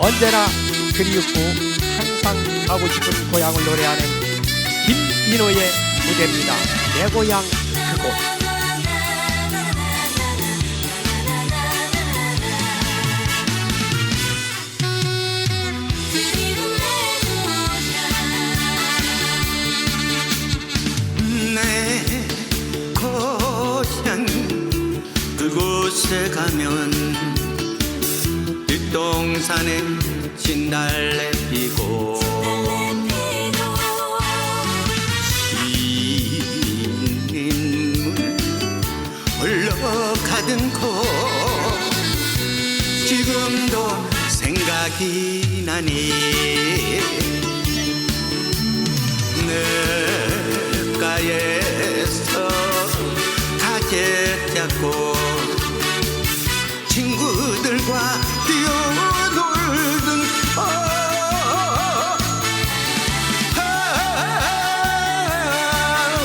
언제나 그리웠고 항상 가고 싶은 고향을 노래하는 김민호의 무대입니다. 내 고향 그곳. 그곳에 가면 뒷동산에 진달래 피고 흰물 흘러가던 곳. 지금도 생각이 나니 과 뛰어놀던 어,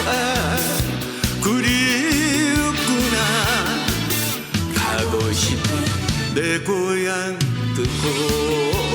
아, 그립구나 가고 싶은 내 고향 그곳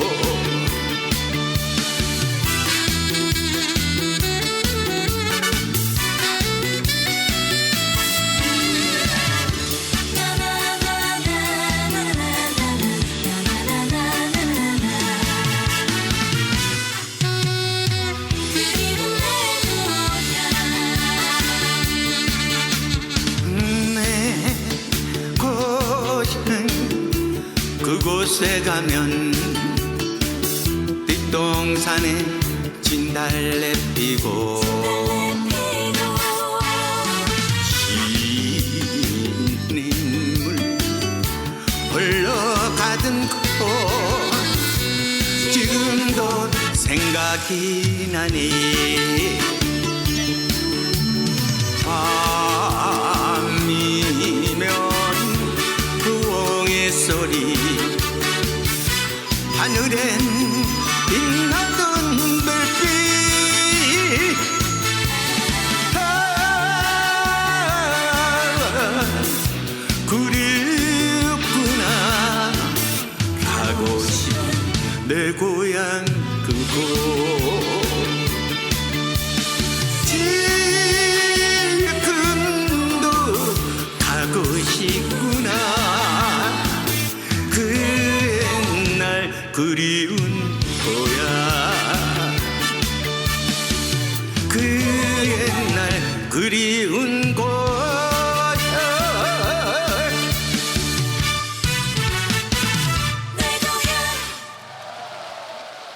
그곳에 가면 뒷동산에 진달래 피고 흰물 흘러가던 곳 지금도 생각이 나니 하늘엔 빛나던 별빛. 아, 그립구나. 가고 싶은 내 고향 그곳 지금도 가고 싶 그리운 거야. 그 옛날 그리운